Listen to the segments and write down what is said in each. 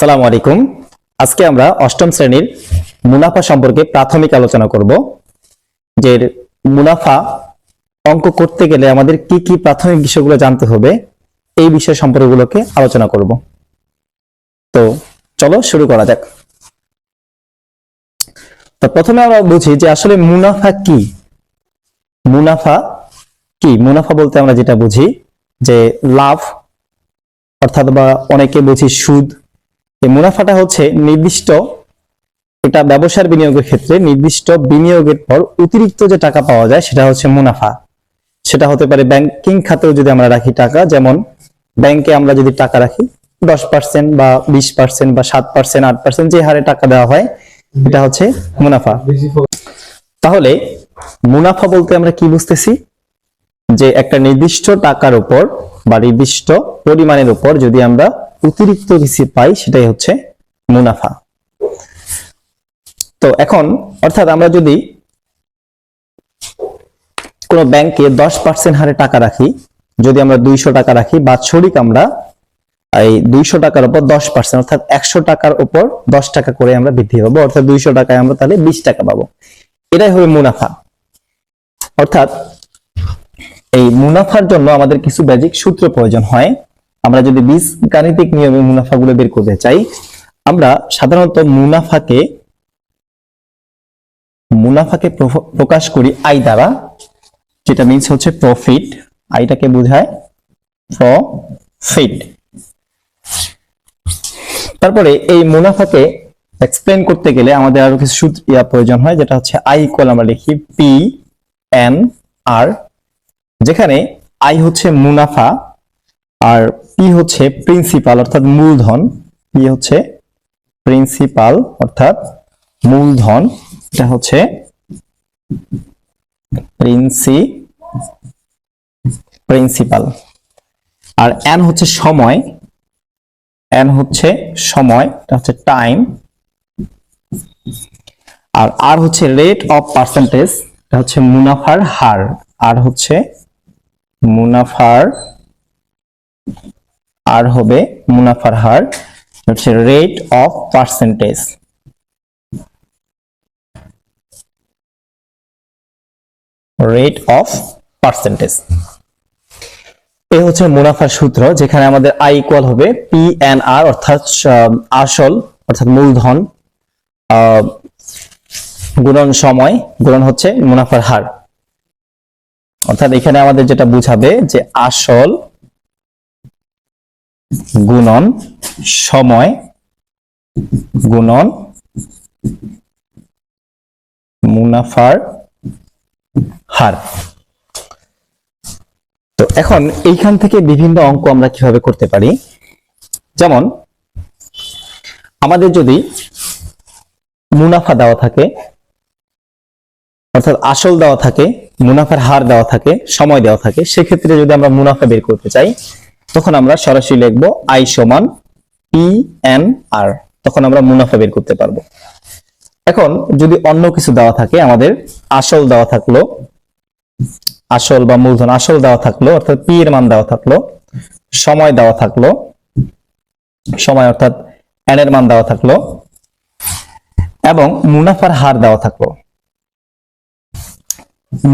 আসসালামু আলাইকুম। আজকে আমরা অষ্টম শ্রেণির মুনাফা সম্পর্কে প্রাথমিক আলোচনা করব যে মুনাফা অঙ্ক করতে গেলে আমাদের কি কি প্রাথমিক বিষয়গুলো জানতে হবে, এই বিষয় সম্পর্কগুলোকে আলোচনা করব। তো চলো শুরু করা যাক। তো প্রথমে আমরা বুঝি যে আসলে মুনাফা কি? মুনাফা কি? মুনাফা বলতে আমরা যেটা বুঝি যে লাভ, অর্থাৎ বা অনেকে বুঝি সুদ এই মুনাফাটা হচ্ছে নির্দিষ্ট এটা ব্যবসার বিনিয়োগের ক্ষেত্রে নির্দিষ্ট বিনিয়োগের পর অতিরিক্ত যে টাকা পাওয়া যায়, সেটা হচ্ছে মুনাফা। সেটা হতে পারে ব্যাংকিং খাতেও যদি আমরা রাখি টাকা, যেমন ব্যাংকে আমরা যদি টাকা রাখি, দশ পার্সেন্ট বা বিশ পার্সেন্ট বা সাত পার্সেন্ট আট পার্সেন্ট যে হারে টাকা দেওয়া হয়, এটা হচ্ছে মুনাফা। তাহলে মুনাফা বলতে আমরা কি বুঝতেছি? যে একটা নির্দিষ্ট টাকার উপর বা নির্দিষ্ট পরিমাণের উপর যদি আমরা অতিরিক্ত কিছু পাই সেটাই হচ্ছে মুনাফা। তো এখন, অর্থাৎ আমরা যদি কোনো ব্যাংকে দশ পার্সেন্ট হারে টাকা রাখি, যদি আমরা দুইশো টাকা রাখি, বাৎসরিক আমরা এই দুইশো টাকার উপর দশ পার্সেন্ট, অর্থাৎ একশো টাকার উপর দশ টাকা করে আমরা বৃদ্ধি পাবো, অর্থাৎ দুইশো টাকায় আমরা তাহলে বিশ টাকা পাবো। এটাই হবে মুনাফা। অর্থাৎ এই মুনাফার জন্য আমাদের কিছু বেজিক সূত্র প্রয়োজন হয়। আমরা যদি বীজ গাণিতিক নিয়মে মুনাফাগুলো বের করতে চাই, আমরা সাধারণত মুনাফাকে মুনাফাকে প্রকাশ করি আই দ্বারা, যেটা মিনস হচ্ছে প্রফিট আইটাকে বোঝায় প্রফিট তারপরে এই মুনাফাকে এক্সপ্লেন করতে গেলে আমাদের আরও কিছু সূত্র, ইয়া প্রয়োজন হয়, যেটা হচ্ছে আই ইকুয়াল আমরা লিখি পি এন আর যেখানে আই হচ্ছে মুনাফা, আর পি হচ্ছে প্রিন্সিপাল, অর্থাৎ মূলধন। পি হচ্ছে প্রিন্সিপাল, অর্থাৎ মূলধন। এটা হচ্ছে প্রিন্সি, প্রিন্সিপাল। আর এন হচ্ছে সময়। এন হচ্ছে সময়, এটা হচ্ছে টাইম। আর আর হচ্ছে রেট অফ পার্সেন্টেজ, এটা হচ্ছে মুনাফার হার। আর হচ্ছে মুনাফার আর হবে মুনাফার হার, হচ্ছে rate of percentage rate of percentage এই হচ্ছে মুনাফার সূত্র, যেখানে আমাদের আই ইকুয়াল হবে পি এন আর অর্থাৎ আসল, অর্থাৎ মূলধন গুণন সময়, গুণন হচ্ছে মুনাফার হার। অর্থাৎ এখানে আমাদের যেটা বুঝাবে যে আসল গুণন সময় গুণন মুনাফার হার। তো এখন এইখান থেকে বিভিন্ন অঙ্ক আমরা কীভাবে করতে পারি? যেমন, আমাদের যদি মুনাফা দেওয়া থাকে, অর্থাৎ আসল দেওয়া থাকে, মুনাফার হার দেওয়া থাকে, সময় দেওয়া থাকে, সেক্ষেত্রে যদি আমরা মুনাফা বের করতে চাই তখন আমরা সরাসরি লিখব আই সমান পি এন আর তখন আমরা মুনাফা বের করতে পারব। এখন যদি অন্য কিছু দেওয়া থাকে, আমাদের আসল দেওয়া থাকল, আসল বা মূলধন আসল দেওয়া থাকল, অর্থাৎ পি এর মান দেওয়া থাকল, সময় দেওয়া থাকল, সময় অর্থাৎ এন এর মান দেওয়া থাকল, এবং মুনাফার হার দেওয়া থাকল,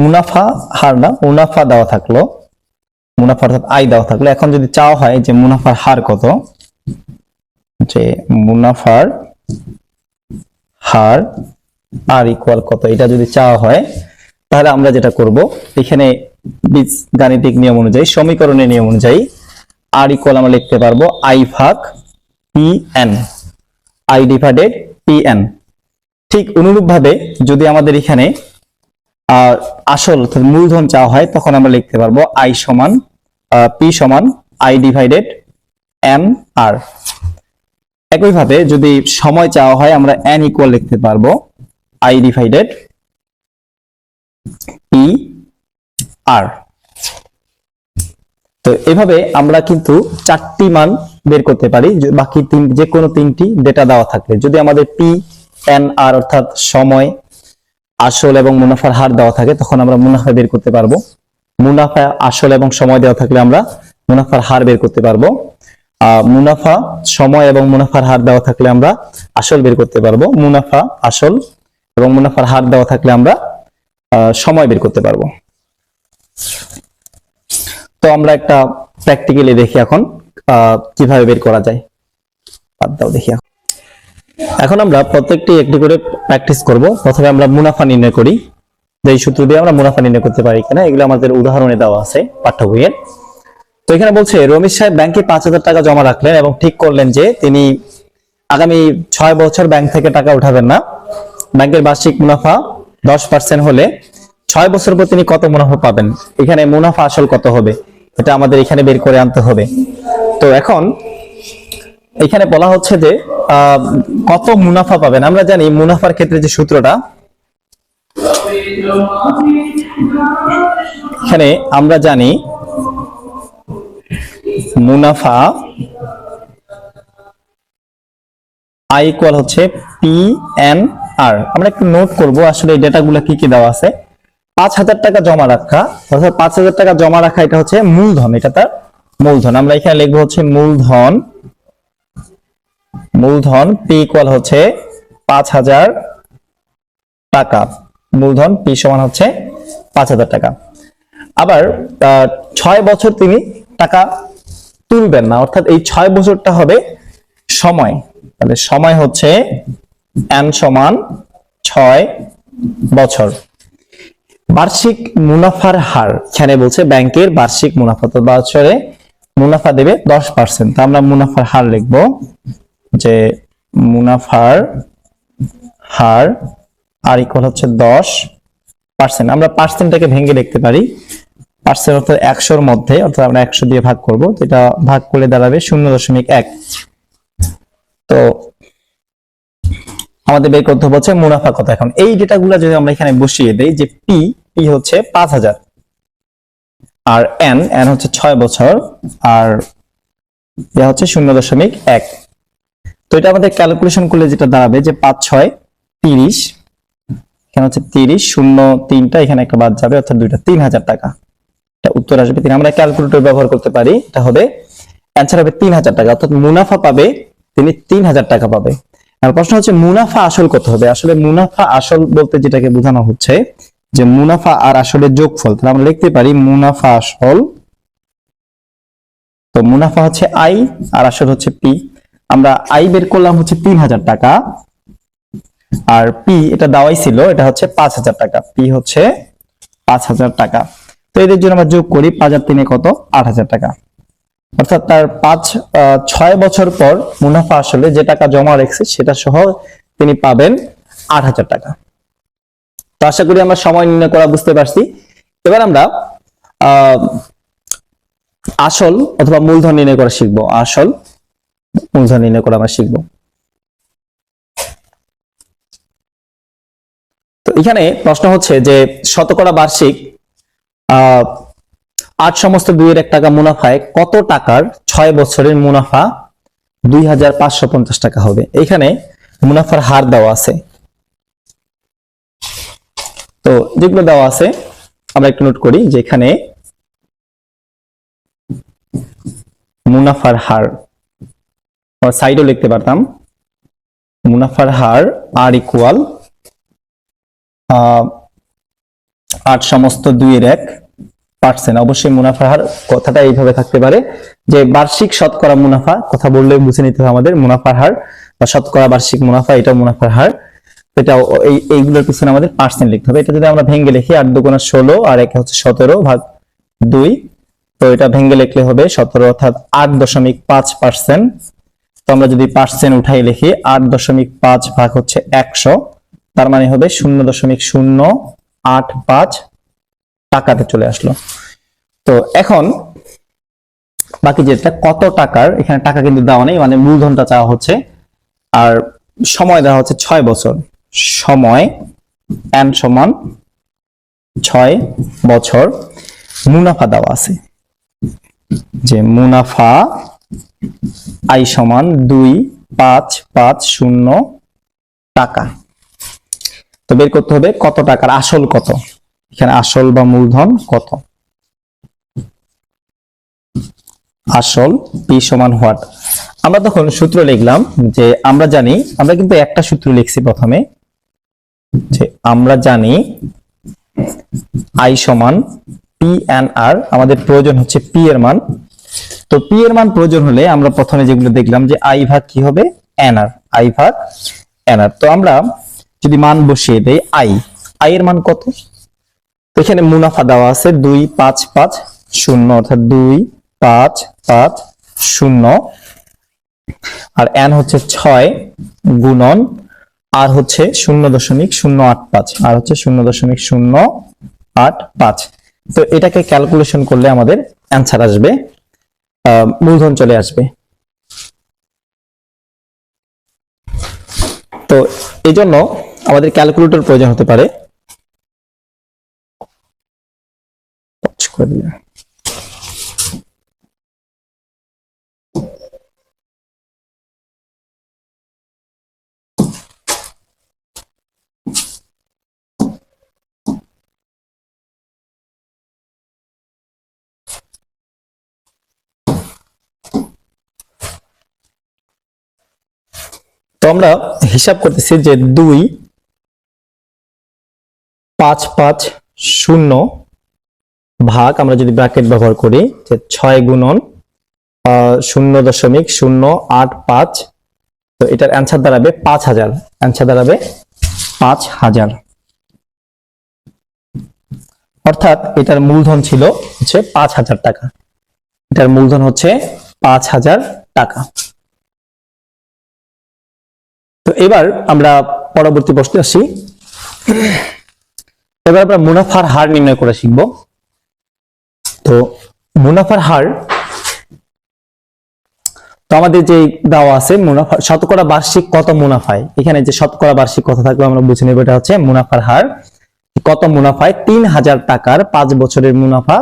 মুনাফা হার না, মুনাফা দেওয়া থাকল মুনাফা অর্থাৎ আয় দেওয়া থাকল, এখন যদি চাওয়া হয় যে মুনাফার হার কত? যে মুনাফার হার আর ইকুয়াল কত? এটা যদি চাওয়া হয়, তাহলে আমরা যেটা করব, এখানে গাণিতিক নিয়ম অনুযায়ী, সমীকরণের নিয়ম অনুযায়ী আর ইকুয়াল আমরা লিখতে পারব আই ভাগ P N I divided P N ঠিক অনুরূপ ভাবে যদি আমাদের এখানে আসল মূলধন চাওয়া হয়, তখন আমরা লিখতে পারব আই সমান পি সমান আই ডিভাইডেড এন আর একইভাবে যদি সময় চাওয়া হয়, আমরা এন ইকুয়াল লিখতে পারব। আই ডিভাইডেড পি আর তো এভাবে আমরা কিন্তু চারটি মান বের করতে পারি বাকি তিন, যে কোনো তিনটি ডেটা দেওয়া থাকলে। যদি আমাদের পি এন আর অর্থাৎ সময়, আসল এবং মুনাফার হার দেওয়া থাকে, তখন আমরা মুনাফা বের করতে পারব। মুনাফা আসল এবং সময় দেওয়া থাকলে আমরা মুনাফার হার বের করতে পারব। মুনাফা, সময় এবং মুনাফার হার দেওয়া থাকলে আমরা আসল বের করতে পারব। মুনাফা আসল এবং মুনাফার হার দেওয়া থাকলে আমরা সময় বের করতে পারব। তো আমরা একটা প্র্যাকটিক্যালি দেখি এখন কীভাবে বের করা যায়। বাদ দাও দেখি। এখন। আমরা প্রত্যেকটি একটি করে প্র্যাকটিস করব। প্রথমে আমরা মুনাফা নির্ণয় করি। যে এই সূত্র দিয়ে আমরা মুনাফা নির্ণয় করতে পারি কিনা, এগুলো আমাদের উদাহরণে দেওয়া আছে পাঠ্য বইয়ের তো এখানে বলছে, রমেশ সাহেব ব্যাংকে পাঁচ হাজার টাকা জমা রাখলেন এবং ঠিক করলেন যে তিনি আগামী ছয় বছর ব্যাংক থেকে টাকা উঠাবেন না। ব্যাংকের বার্ষিক মুনাফা দশ পার্সেন্ট হলে ছয় বছর পর তিনি কত মুনাফা পাবেন? এখানে মুনাফা আসল কত হবে? এটা আমাদের এখানে বের করে আনতে হবে। তো এখন এখানে বলা হচ্ছে যে কত মুনাফা পাবেন? আমরা জানি মুনাফার ক্ষেত্রে যে সূত্রটা এখানে আমরা জানি মুনাফা আই ইকুয়াল হচ্ছে পি এন আর আমরা একটু নোট করব আসলে এই ডেটাগুলো কি কি দেওয়া আছে। পাঁচ হাজার টাকা জমা রাখা, অর্থাৎ পাঁচ হাজার টাকা জমা রাখা, এটা হচ্ছে মূলধন, এটা তার মূলধন। আমরা এখানে লিখব হচ্ছে মূলধন মূলধন পি ইকুয়াল হচ্ছে পাঁচ হাজার টাকা। মূলধন পি সমান হচ্ছে পাঁচ হাজার টাকা। আবার ছয় বছর তিনি টাকা তুলবেন না, অর্থাৎ এই ছয় বছরটা হবে সময়। তাহলে সময় হচ্ছে এন সমান ছয় বছর। বার্ষিক মুনাফার হার, এখানে বলছে ব্যাংকের বার্ষিক মুনাফা, তো বছরে মুনাফা দেবে দশ পার্সেন্ট তো আমরা মুনাফার হার লিখব যে মুনাফার হার আর ইকুয়াল হচ্ছে দশ পার্সেন্ট আমরা পার্সেন্টটাকে ভেঙে লিখতে পারি। পার্সেন্ট অর্থাৎ একশোর মধ্যে, অর্থাৎ আমরা একশো দিয়ে ভাগ করব যেটা ভাগ করে দাঁড়াবে শূন্য দশমিক এক। তো আমাদের বের করতে হচ্ছে মুনাফা কত এখন। এই ডেটাগুলো যদি আমরা এখানে বসিয়ে দেই যে পি পি হচ্ছে পাঁচ হাজার। আর এন এন হচ্ছে ছয় বছর। আর ইয়া হচ্ছে শূন্য দশমিক এক। তো এটা আমাদের ক্যালকুলেশন করলে যেটা দাঁড়াবে যে পাঁচ, ছয়, তিরিশ। এখানে হচ্ছে তিরিশ, শূন্য তিনটা, এখানে একটা বাদ যাবে, অর্থাৎ দুইটা তিন হাজার টাকা। এটা উত্তর আসবে তিন। আমরা ক্যালকুলেটর ব্যবহার করতে পারি, এটা হবে অ্যান্সার হবে তিন হাজার টাকা, অর্থাৎ মুনাফা পাবে তিনি তিন হাজার টাকা পাবে। আর প্রশ্ন হচ্ছে, মুনাফা আসল কত হবে? আসলে মুনাফা আসল বলতে যেটাকে বোঝানো হচ্ছে, যে মুনাফা আর আসলে যোগফল, তাহলে আমরা লিখতে পারি মুনাফা আসল। তো মুনাফা হচ্ছে আই আর আসল হচ্ছে পি আমরা আই বের করলাম হচ্ছে তিন হাজার টাকা আর পি এটা দেওয়াই ছিল, এটা হচ্ছে পাঁচ হাজার টাকা। পি হচ্ছে পাঁচ হাজার টাকা। তো এদের জন্য আমরা যোগ করি পাঁচ হাজার তিনে কত? আট হাজার টাকা। অর্থাৎ তার পাঁচ ছয় বছর পর মুনাফা আসলে যে টাকা জমা রেখেছে, সেটা সহ তিনি পাবেন আট হাজার টাকা। তো আশা করি আমরা সময় নির্ণয় করা বুঝতে পারছি। এবার আমরা আসল অথবা মূলধন নির্ণয় করা শিখব। আসল মূলধন নির্ণয় করা আমরা শিখব। এখানে প্রশ্ন হচ্ছে যে শতকরা বার্ষিক আট সমস্ত দুইয়ের এক টাকা মুনাফায় কত টাকার ছয় বছরের মুনাফা? দুই হাজার পাঁচশো পঞ্চাশ টাকা হবে। এখানে মুনাফার হার দেওয়া আছে। তো যেগুলো দেওয়া আছে, আমরা একটু নোট করি যে এখানে মুনাফার হার সাইডও লিখতে পারতাম। মুনাফার হার আর ইকুয়াল আট সমস্ত দুইয়ের এক পার্সেন্ট। অবশ্যই মুনাফার হার কথাটা এইভাবে থাকতে পারে যে বার্ষিক শতকরা মুনাফা, কথা বললে বুঝে নিতে হবে আমাদের, মুনাফার হার বা শতকরা বার্ষিক মুনাফা, এটা মুনাফার হার। এটা এই, এইগুলোর পিছনে আমাদের পার্সেন্ট লিখতে হবে। এটা যদি আমরা ভেঙে লিখি, আট দুগুণা ষোলো আর একে হচ্ছে সতেরো ভাগ দুই, তো এটা ভেঙে লিখলে হবে সতেরো অর্থাৎ আট দশমিক পাঁচ পার্সেন্ট। তো আমরা যদি পার্সেন্ট উঠাই লিখি, আট দশমিক পাঁচ ভাগ হচ্ছে একশো। তার মানে হবে শূন্য দশমিক শূন্য আট পাঁচ টাকাতে চলে আসলো। তো এখন বাকি যেটা, কত টাকার, এখানে টাকা কিন্তু দেওয়া নেই মানে মূলধনটা চাওয়া হচ্ছে। আর সময় দেওয়া হচ্ছে ছয় বছর। সময় এন সমান ছয় বছর মুনাফা দেওয়া আছে। যে মুনাফা আই সমান দুই পাঁচ পাঁচ শূন্য টাকা। তো বের করতে হবে কত টাকার আসল কত? এখানে আসল বা মূলধন কত? আসল পি সমান হোয়াট? আমরা তখন সূত্র লিখলাম যে আমরা জানি, আমরা কিন্তু একটা সূত্র লিখছি প্রথমে, যে আমরা জানি আই সমান পি এন আর আমাদের প্রয়োজন হচ্ছে পি এর মান। তো পি এর মান প্রয়োজন হলে আমরা প্রথমে যেগুলো দেখলাম যে আই ভাগ কি হবে? এন আর আই ভাগ এন আর তো আমরা যদি মান বসিয়ে দেই আই আই এর মান কত? এখানে মুনাফা দেওয়া আছে দুই পাঁচ পাঁচ শূন্য, অর্থাৎ দুই পাঁচ পাঁচ শূন্য। আর এন হচ্ছে ছয় গুণন আর হচ্ছে শূন্য দশমিক শূন্য আট পাঁচ আর হচ্ছে শূন্য দশমিক শূন্য আট পাঁচ। তো এটাকে ক্যালকুলেশন করলে আমাদের অ্যান্সার আসবে। মূলধন চলে আসবে। তো এই জন্য আমাদের ক্যালকুলেটর প্রয়োজন হতে পারে। তো আমরা হিসাব করতেছি যে দুই পাঁচ পাঁচ শূন্য ভাগ আমরা যদি ব্র্যাকেট ব্যবহার করি, যে ছয় গুণন শূন্য দশমিক শূন্য আট পাঁচ, তো এটার অ্যান্সার দাঁড়াবে পাঁচ হাজার। অ্যান্সার দাঁড়াবে পাঁচ হাজার। অর্থাৎ এটার মূলধন ছিল হচ্ছে পাঁচ হাজার টাকা। এটার মূলধন হচ্ছে পাঁচ হাজার টাকা। তো এবার আমরা পরবর্তী প্রশ্নে আসি। এবার আমরা মুনাফার হার নির্ণয় করে শিখব। তো মুনাফার হার, তো আমাদের যে দেওয়া আছে, মুনাফা শতকরা বার্ষিক কত মুনাফায়? এখানে যে শতকরা বার্ষিক কত থাকবে, আমরা বুঝে নেব এটা হচ্ছে মুনাফার হার। কত মুনাফায়? তিন হাজার টাকার পাঁচ বছরের মুনাফা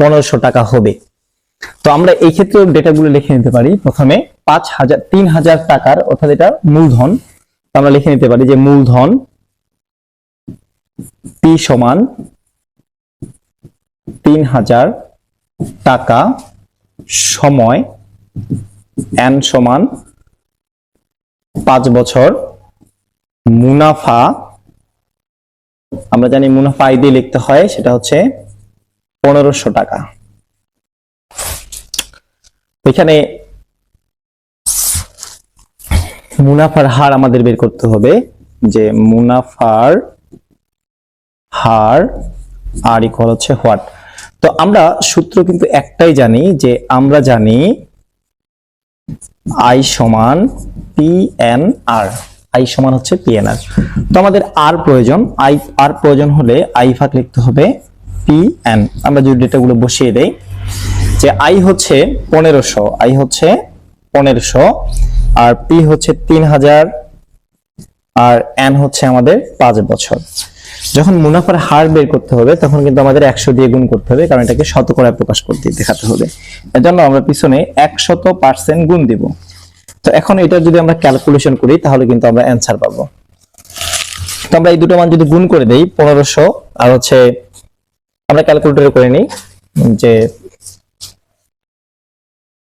পনেরোশো টাকা হবে। তো আমরা এই ক্ষেত্রে ডেটাগুলো লিখে নিতে পারি। প্রথমে পাঁচ হাজার তিন হাজার টাকার অর্থাৎ এটা মূলধন আমরা লিখে নিতে পারি যে মূলধন পি সমান তিন হাজার টাকা সময় এন সমান পাঁচ বছর মুনাফা। আমরা জানি মুনাফা আই দিয়ে লিখতে হয়, সেটা হচ্ছে পনেরোশো টাকা। এখানে মুনাফার হার আমাদের বের করতে হবে, যে মুনাফার হার, আর ইকুয়াল হচ্ছে হোয়াট তো আমরা সূত্র কিন্তু একটাই জানি যে আমরা জানি আই সমান পি এন আর আই সমান হচ্ছে পি এন আর তো আমাদের আর প্রয়োজন আই আর প্রয়োজন হলে আই ভাগ লিখতে হবে পি এন আমরা যদি ডেটাগুলো বসিয়ে দেই, যে আই হচ্ছে পনেরোশো আই হচ্ছে পনেরোশো, আর পি হচ্ছে তিন হাজার, আর এন হচ্ছে আমাদের পাঁচ বছর। যখন মুনাফার হার বের করতে হবে, তখন কিন্তু আমাদের একশো দিয়ে গুণ করতে হবে, কারণ এটাকে শতকরায় প্রকাশ করতে দেখাতে হবে। এজন্য আমরা পিছনে একশত পার্সেন্ট গুণ দিব। তো এখন এটা যদি আমরা ক্যালকুলেশন করি, তাহলে কিন্তু আমরা অ্যান্সার পাবো। তো আমরা এই দুটো মান যদি গুণ করে দেই, পনেরোশো, আর হচ্ছে, আমরা ক্যালকুলেটর করে নিই, যে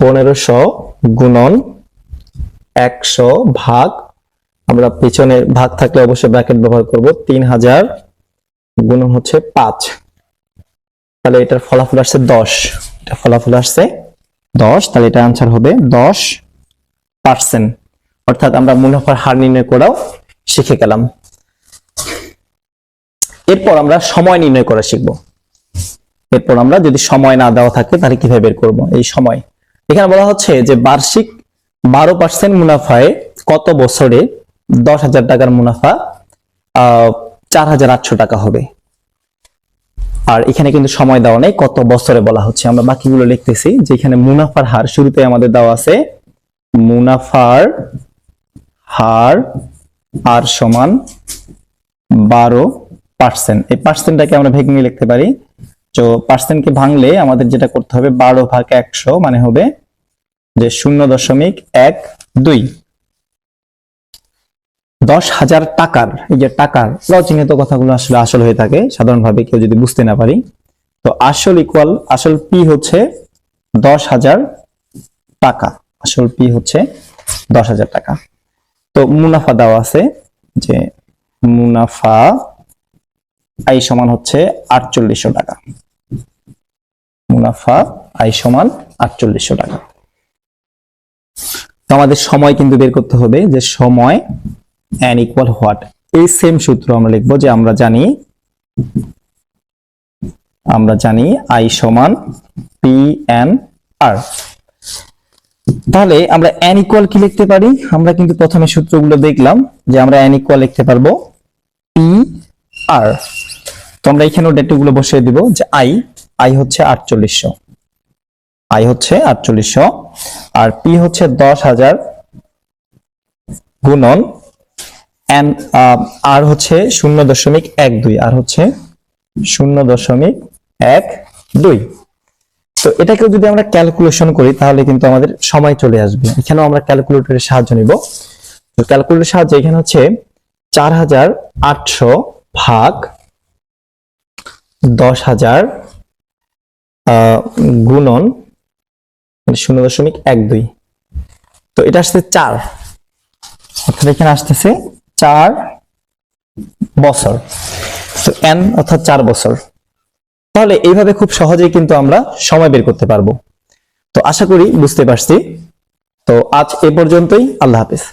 পনেরোশো গুণন একশো ভাগ আমরা পিছনে ভাগ থাকলে অবশ্যই ব্র্যাকেট ব্যবহার করব। তিন হাজার গুণন হচ্ছে পাঁচ। তাহলে এটার ফলাফল আসছে দশ। এটা ফলাফল আসছে দশ, তাহলে এটা আনসার হবে দশ পার্সেন্ট অর্থাৎ আমরা মুনাফার হার নির্ণয় করাও শিখে গেলাম। এরপর আমরা সময় নির্ণয় করা শিখব। এরপর আমরা যদি সময় না দেওয়া থাকে, তাহলে কীভাবে বের করব? এই সময়। এখানে বলা হচ্ছে যে বার্ষিক বারো পার্সেন্ট মুনাফায় কত বছরে দশ হাজার টাকার মুনাফা চার হাজার আটশো টাকা হবে। আর এখানে কিন্তু সময় দেওয়া নেই, কত বছরে বলা হচ্ছে। আমরা বাকিগুলো লিখতেছি যে এখানে মুনাফার হার শুরুতে আমাদের দেওয়া আছে, মুনাফার হার আর সমান বারো পার্সেন্ট। এই পার্সেন্টটাকে আমরা ভেঙে লিখতে পারি। তো পার্সেন্টকে ভাঙলে আমাদের যেটা করতে হবে, বারো ভাগ একশো মানে হবে যে শূন্য দশমিক এক দুই। দশ হাজার টাকার, এই যে টাকার চিহ্নিত কথাগুলো আসলে আসল হয়ে থাকে, সাধারণভাবে কেউ যদি বুঝতে না পারি। তো আসল ইকুয়াল আসল পি হচ্ছে দশ হাজার টাকা। আসল পি হচ্ছে দশ হাজার টাকা। তো মুনাফা দেওয়া আছে যে মুনাফা আই সমান হচ্ছে আটচল্লিশশো টাকা। মুনাফা আই সমান আটচল্লিশশো টাকা। তো আমাদের সময় কিন্তু বের করতে হবে যে সময় অ্যান ইকুয়াল হোয়াট এই সেম সূত্র আমরা লিখব যে আমরা জানি আমরা জানি আই সমান পি এন আর তাহলে আমরা এন ইকুয়াল কি লিখতে পারি? আমরা কিন্তু প্রথমে সূত্রগুলো দেখলাম যে আমরা এন ইকুয়াল লিখতে পারব পি আর তো আমরা এখানেও ডেটাগুলো বসিয়ে দিব যে আই আই হচ্ছে আটচল্লিশশো। আই হচ্ছে আটচল্লিশশো আর পি হচ্ছে দশ হাজার গুণন এন আর হচ্ছে শূন্য দশমিক এক দুই আর হচ্ছে শূন্য দশমিক এক দুই। তো এটাকে যদি আমরা ক্যালকুলেশন করি, তাহলে কিন্তু আমাদের সময় চলে আসবে। এখানেও আমরা ক্যালকুলেটরের সাহায্য নিব। তো ক্যালকুলেটরের সাহায্যে এখানে হচ্ছে চার হাজার আটশো ভাগ দশ হাজার গুণন শূন্য দশমিক এক দুই। তো এটা আসছে চার। এখানে আসতেছে চার বছর। তো এন অর্থাৎ চার বছর। তাহলে এইভাবে খুব সহজেই কিন্তু আমরা সময় বের করতে পারব। তো আশা করি বুঝতে পারছি। তো আজ এ পর্যন্তই। আল্লাহ হাফিজ.